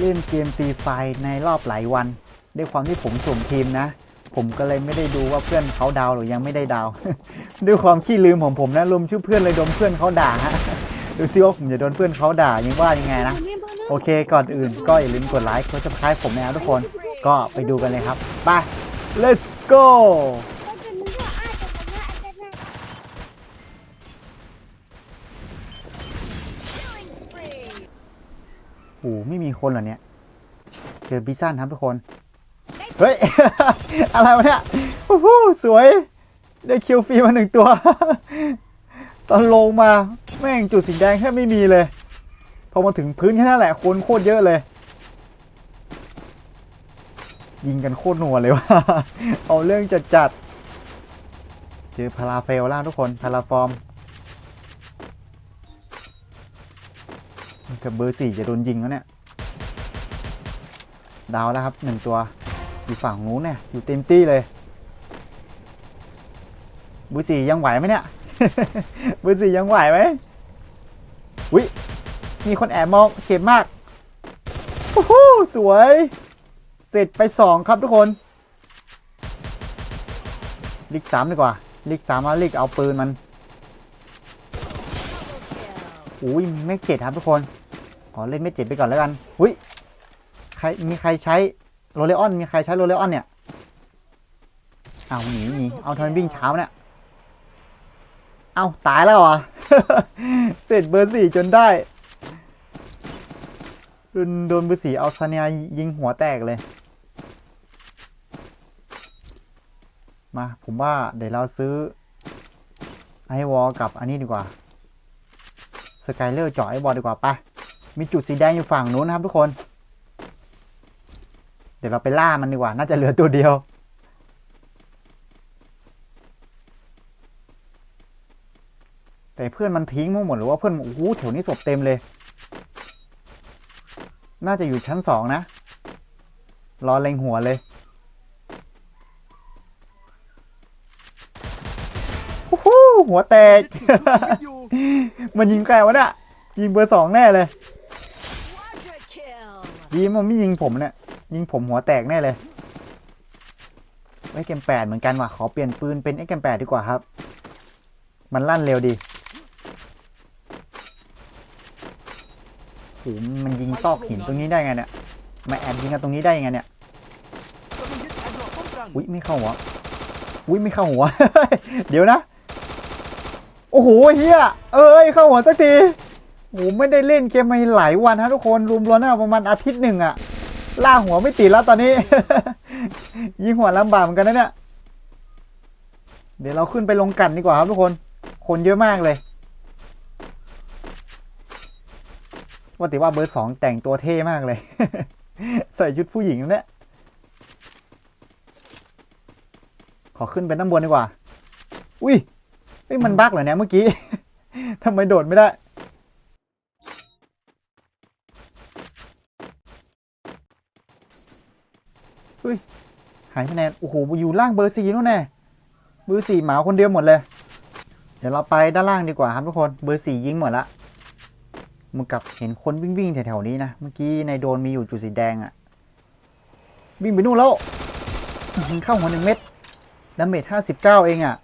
เล่นเกมฟรีไฟในรอบหลายวัน ด้วยความที่ผมสุ่มทีมนะ ผมก็เลยไม่ได้ดูว่าเพื่อนเขาดาวหรือยังไม่ได้ดาว ด้วยความขี้ลืมของผมนะรวมชื่อเพื่อนเลยโดนเพื่อนเขาด่าฮะดูซิว่าผมจะโดนเพื่อนเขาด่ายังว่ายังไงนะ โอเคก่อนอื่นก็อย่าลืมกดไลค์กดซับสไครต์ผมนะครับทุกคนก็ไปดูกันเลยครับไป let's go โอ้ไม่มีคนเหรอเนี่ย เจอบิซันครับทุกคน เฮ้ย อะไรวะเนี่ยโอ้โหสวย ได้คิวฟรีมาหนึ่งตัว ตอนลงมา แม่งจุดสีแดงแค่ไม่มีเลย พอมาถึงพื้นแค่นั้นแหละ คนโคตรเยอะเลย ยิงกันโคตรหนัวเลยว่ะ เอาเรื่องจัดจัด เจอพาราเฟลล่าทุกคน พาราฟอร์ม กับเบอร์สี่จะโดนยิงแล้วเนี่ย ดาวแล้วครับหนึ่งตัว อยู่ฝั่งนู้นเนี่ย อยู่เต็มตี้เลย เบอร์สี่ยังไหวไหมเนี่ย เบอร์สี่ยังไหวไหมวิมีคนแอบมองเจ็บมากโอ้โหสวย เสร็จไปสองครับทุกคนลิกสามดีกว่าลิกสามมาลิกเอาปืนมันอุ้ยไม่เจ็ดครับทุกคน ขอเล่นไม่เจ็ดไปก่อนแล้วกันอุ้ยใครมีใครใช้โรเลออนมีใครใช้โรเลออนเนี่ยเอาหนีหนีเอาทำไมวิ่งเช้าเนี่ยเอาตายแล้วเหรอเสร็จเบอร์สี่จนได้โดนเบอร์สี่เอาซาเนียยิงหัวแตกเลย มาผมว่าเดี๋ยวเราซื้อไอวอลกับอันนี้ดีกว่าสกายเลอร์เจาะไอวอลดีกว่าไปะ มีจุดสีแดงอยู่ฝั่งนู้นนะครับทุกคน เดี๋ยวเราไปล่ามันดีกว่า น่าจะเหลือตัวเดียว แต่เพื่อนมันทิ้งมั่งหมดหรือว่าเพื่อนโอ้โหแถวนี้ศพเต็มเลย น่าจะอยู่ชั้นสองนะ รอเล็งหัวเลยโอ้โหหัวแตก มันยิงใครวะเนี่ยยิงเบอร์สองแน่เลย ดีมันไม่ยิงผมเนี่ยยิงผมหัวแตกแน่เลยไอ้เกมแปดเหมือนกันว่ะขอเปลี่ยนปืนเป็นไอ้เกมแปดดีกว่าครับ มันลั่นเร็วดีโหมันยิงซอกหินตรงนี้ได้ไงเนี่ยมาแอบยิงกันตรงนี้ได้ยังไงเนี่ยอุ้ยไม่เข้าหัวอุ้ยไม่เข้าหัว เดี๋ยวนะ โอ้โหเฮียเอ้ยเข้าหัวสักที โอ้ไม่ได้เล่นเกมมาหลายวันฮะทุกคนรวมรวมแล้วประมาณอาทิตย์หนึ่งอะล่าหัวไม่ติดแล้วตอนนี้ ยิงหัวลำบากเหมือนกันนะเนี่ยเดี๋ยวเราขึ้นไปลงกันดีกว่าครับทุกคน คนเยอะมากเลยว่าแต่ว่าเบอร์สองแต่งตัวเท่มากเลย ใส่ชุดผู้หญิงเนี่ยขอขึ้นไปด้านบนดีกว่า อุ้ยเฮ้ยมันบักเหรอเนี่ยเมื่อกี้ทำไมโดดไม่ได้ เฮ้ย หายคะแนนโอ้โห อยู่ล่างเบอร์สี่นู่นแน่เบอร์สี่หมาคนเดียวหมดเลย เดี๋ยวเราไปด้านล่างดีกว่าครับทุกคน เบอร์สี่ยิงหมดละมึงกับเห็นคนวิ่งวิ่งแถวๆนี้นะ เมื่อกี้ในโดนมีอยู่จุดสีแดงอะวิ่งไปนู่นแล้วอื้อหือเข้าหัวหนึ่งเม็ดดาเมจห้าสิบเก้าเองอะ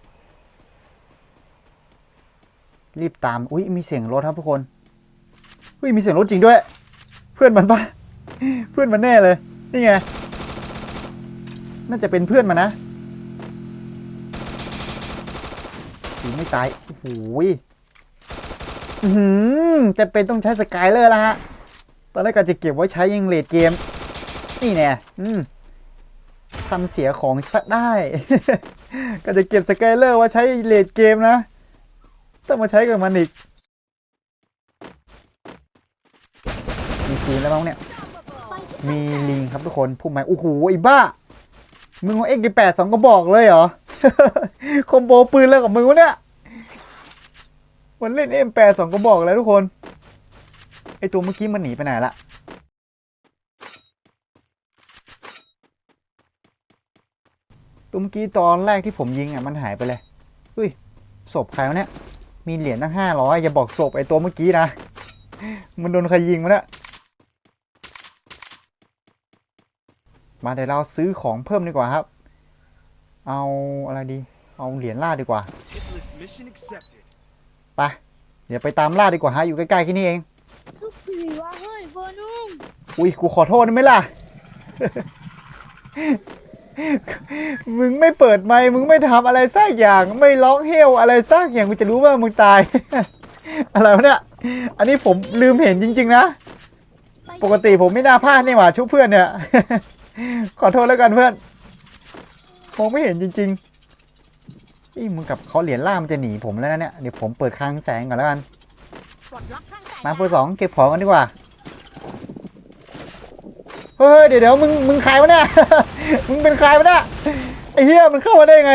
รีบตาม อุ้ยมีเสียงรถครับทุกคน อุ้ยมีเสียงรถจริงด้วย เพื่อนมันปะเพื่อนมันแน่เลย นี่ไง น่าจะเป็นเพื่อนมันะยิงไม่ตาย โอ้โหยอื้อหือจะเป็นต้องใช้สกายเลอร์แล้วฮะ ตอนแรกก็จะเก็บไว้ใช้ยิงเลดเกม นี่แน่อืมทำเสียของสักได้ ก็จะเก็บสกายเลอร์ไว้ใช้เลดเกมนะ ต้องมาใช้กับมันอีก มีปืนแล้วมั้งเนี่ย มีลิงครับทุกคน พุ่มไม้โอ้โหไอ้บ้า มึงเอาเอ็กแปดสองก็บอกเลยเหรอ คอมโบปืนแล้วกับมึงวะเนี่ย มันเล่นเอ็มแปดสองก็บอกแล้วทุกคน ไอตัวเมื่อกี้มันหนีไปไหนละตัวเมื่อกี้ตอนแรกที่ผมยิงอะมันหายไปเลย อุ้ยศพใครวะเนี่ย มีเหรียญตั้งห้าร้อยอย่าบอกศพไอตัวเมื่อกี้นะ มันโดนใครยิงมาเนี่ย มาเดี๋ยวเราซื้อของเพิ่มดีกว่าครับ เอาอะไรดี เอาเหรียญล่าดีกว่า Hitless mission accepted. ไปเดี๋ยวไปตามล่าดีกว่าฮะอยู่ใกล้ๆแค่นี้เองทุกทีว่าเฮ้ยเบอร์นุ่มอุ้ยกูขอโทษได้ไหมล่ะ มึงไม่เปิดไมค์มึงไม่ทำอะไรสักอย่าง ไม่ร้องเฮลอะไรสักอย่างกูจะรู้ว่ามึงตาย อะไรวะเนี่ย อันนี้ผมลืมเห็นจริง ๆ นะ ปกติผมไม่น่าพลาดนี่หว่าชุบเพื่อนเนี่ย ขอโทษแล้วกันเพื่อนมองไม่เห็นจริงๆอีมึงกับเขาเหรียญล่ามันจะหนีผมแล้วนะเนี่ย เดี๋ยวผมเปิดคลังแสงก่อนแล้วกัน มาเบอร์สองเก็บของกันดีกว่า เฮ้ยเดี๋ยวเดี๋ยวมึงมึงใครวะเนี่ย มึงเป็นใครวะเนี่ย ไอ้เหี้ยมันเข้ามาได้ไง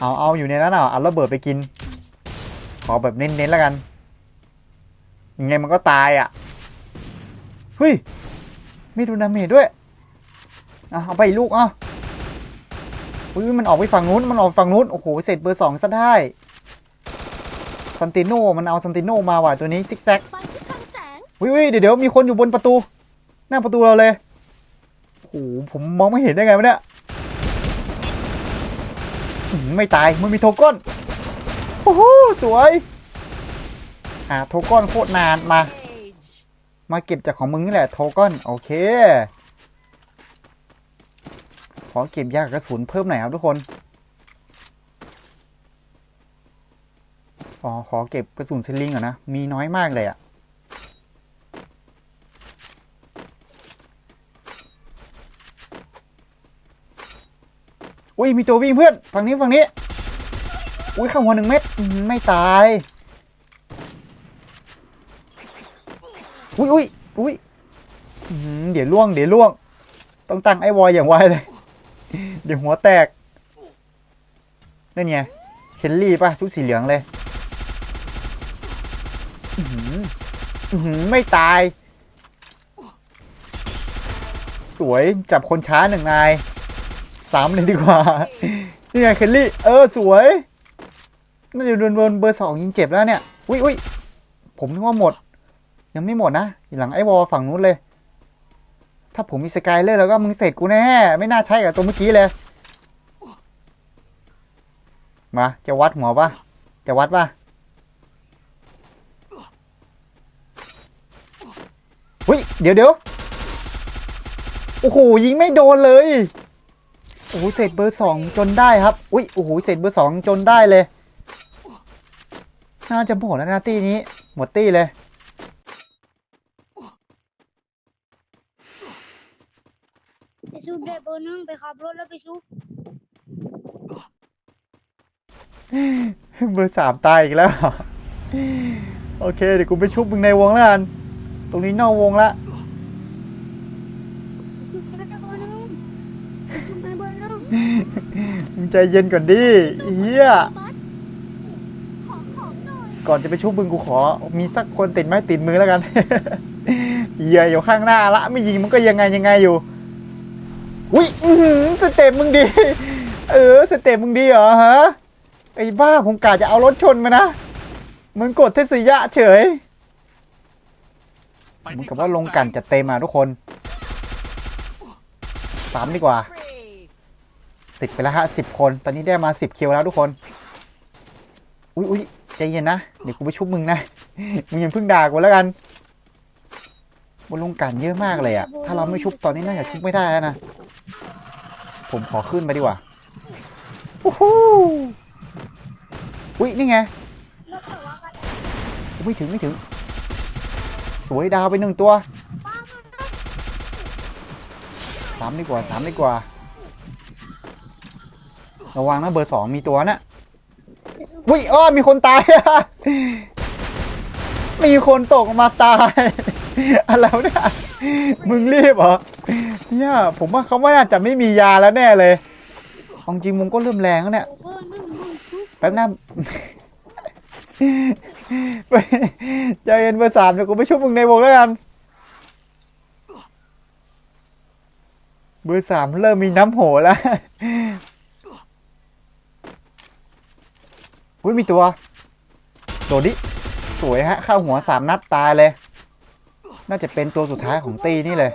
เอาเอาอยู่ในนั้นอะเอาระเบิดไปกิน ขอแบบเน้นๆแล้วกัน ยังไงมันก็ตายอะ เฮ้ย ไม่ดูดาเมจด้วยอะเอาไปอีกลูกอะอุ้ยมันออกไปฝั่งนู้นมันออกฝั่งนู้นโอ้โหเสร็จเบอร์สองซะได้ซันติโนมันเอาซันติโนมาว่ะตัวนี้ซิกแซกไฟที่ข้างแสงวิวเดี๋ยวเดี๋ยวมีคนอยู่บนประตู หน้าประตูเราเลยโอ้โหผมมองไม่เห็นได้ไงวะเนี่ยไม่ตายมันมีโทก้อนโอ้โหสวยหาโทก้อนโคตรนานมา มาเก็บจากของมึงนี่แหละโทก้อนโอเค ขอเก็บยากกระสุนเพิ่มหน่อยครับทุกคนขอขอเก็บกระสุนซิลลิงก่อนนะ มีน้อยมากเลยอะอุ้ยมีตัววิ่งเพื่อน ฝั่งนี้ฝั่งนี้ อุ้ยข้างหัวหนึ่งเม็ดไม่ตาย อุ้ยอุ้ยเดี๋ยวล่วงเดี๋ยวล่วง ต้องตั้งไอ้วอยอย่างไวเลย เดี๋ยวหัวแตกนั่นไงเคลลี่ป่ะชุดสีเหลืองเลยอื้อหืออื้อหือไม่ตาย สวยจับคนช้าหนึ่งนายสามเลยดีกว่า นี่ไงเคลลี่ เออ สวยน่าจะโดนโดนเบอร์สองยิงเจ็บแล้วเนี่ย อุ้ยอุ้ยผมนึกว่าหมด ยังไม่หมดนะอยู่หลังไอ้วอลฝั่งนู้นเลย ถ้าผมมีสกายเลอร์แล้วก็มึงเสร็จกูแน่ไม่น่าใช่กับตัวเมื่อกี้เลย มาจะวัดหัวปะจะวัดปะเฮ้ยเดี๋ยวเดี๋ยวโอ้โหยิงไม่โดนเลยโอ้โหเสร็จเบอร์สองจนได้ครับ อุ้ยโอ้โหเสร็จเบอร์สองจนได้เลย น่าจะหมดแล้วนะตี้นี้ หมดตี้เลย ไปซูบได้เบอร์หนึ่งไปขับรถแล้วไปซูบเบอร์สามตายอีกแล้วเหรอโอเคเดี๋ยวกูไปชุบมึงในวงแล้วกันตรงนี้นอกวงละไปซูบได้เบอร์หนึ่งไปซูบได้เบอร์หนึ่งมึงใจเย็นก่อนดิเฮียบัสขอของหน่อยก่อนจะไปชุบมึงกูขอ มีสักคนติดไม้ติดมือแล้วกันเฮียอยู่ข้างหน้าละไม่ยิงมันก็ยังไงยังไงอยู่ อุ้ยสเต็ปมึงดี เออสเต็ปมึงดีเหรอฮะไอ้บ้าผมกะจะเอารถชนมานะมึงกดเทสยะเฉยมือนกับว่าลงกันจะเต็มอะทุกคนสามดีกว่าสิบไปแล้วฮะสิบคน ตอนนี้ได้มาสิบคิวแล้วทุกคน อุ้ยอุ้ยใจเย็นนะ เดี๋ยวกูไปชุบมึงนะ มึงยังเพิ่งด่ากูแล้วกันบนลงกันเยอะมากเลยอะถ้าเราไม่ชุบตอนนี้น่าจะชุบไม่ได้แล้วนะ ผมขอขึ้นไปดีกว่าโอ้โหอุ้ยนี่ไงแล้วแต่ว่ากันไม่ถึงไม่ถึง สวยดาวไปหนึ่งตัวสามดีกว่าสามดีกว่า ระวังนะเบอร์สองมีตัวนะไปซูบวิอ้อมีคนตายมีคนตกมาตายอะไรวะเนี่ยมึงรีบเหรอ เนี่ยผมว่าเขาไม่น่าจะไม่มียาแล้วแน่เลยเอาจริงมึงก็เริ่มแรงแล้วเนี่ยแป๊บนะไปใจเย็นเบอร์สามเดี๋ยวกูไปช่วยมึงในวงแล้วกันเบอร์สามเริ่มมีน้ำโหแล้วอุ้ยมีตัว โดดดิ สวยฮะ เข้าหัวสามนัดตายเลย น่าจะเป็นตัวสุดท้ายของตีนี่เลย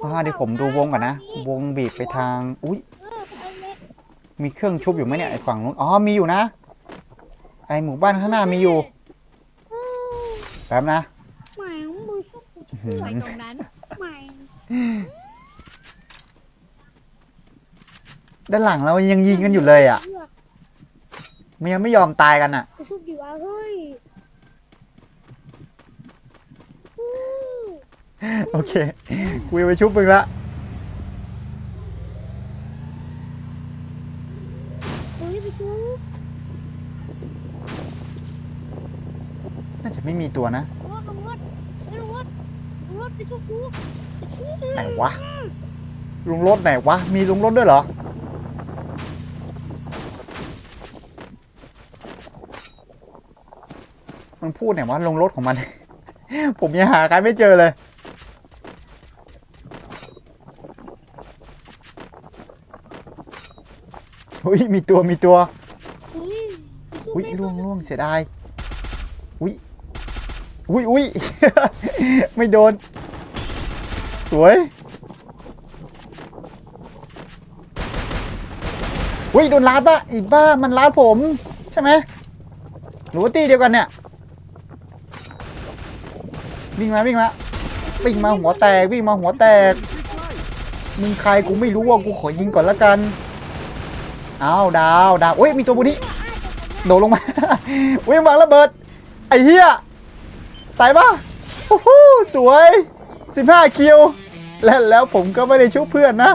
ไว้ไงอ่าเดี๋ยวผมดูวงก่อนนะ วงบีบไปทาง อุ้ยเออไปเลยมีเครื่องชุบอยู่ไหมเนี่ยไอ้ฝั่งนู้น อ๋อ มีอยู่นะ ไอหมู่บ้านข้างหน้ามีอยู่เออแป๊บนะหมายของมือชุบกูชุบหืมไปตรงนั้นหมายด้านหลังเรายังยิงกันอยู่เลยอะมันยังไม่ยอมตายกันอะไปชุบดีวะเฮ้ยอือ โอเคคุยไปชุบมึงละเฮ้ยไปชุบน่าจะไม่มีตัวนะรถรถรถรถไปชุบกูไปชุบไหนวะ ลุงรถไหนวะ มีลุงรถด้วยเหรอ มันพูดไหนวะลงรถของมัน ผมยังหาใครไม่เจอเลย อุ้ยมีตัวมีตัว อุ้ยไปชุบอุ้ยไปล่วงล่วงเสียดาย อุ้ย อุ้ยอุ้ยไม่โดน สวย อุ้ยโดนลาดปะอีกบ้ามันลาดผม ใช่ไหมหรือว่าตีเดียวกันเนี่ย วิ่งมาวิ่งมาวิ่งมาหัวแตกวิ่งมาหัวแตก มึงใครกูไม่รู้ว่ากูขอยิงก่อนละกัน อ้าวดาวดาวอุ้ยมีตัวบุนี้โดดลงมาวิ่งวางระเบิด ไอ้เหี้ยตายปะโอ้โหสวย 15 คิว และแล้วผมก็ไม่ได้ชุบเพื่อนนะ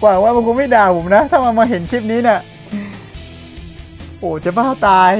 หวังว่ามันคงไม่ด่าผมนะ ถ้ามันมาเห็นคลิปนี้เนี่ยโอ้จะบ้าตาย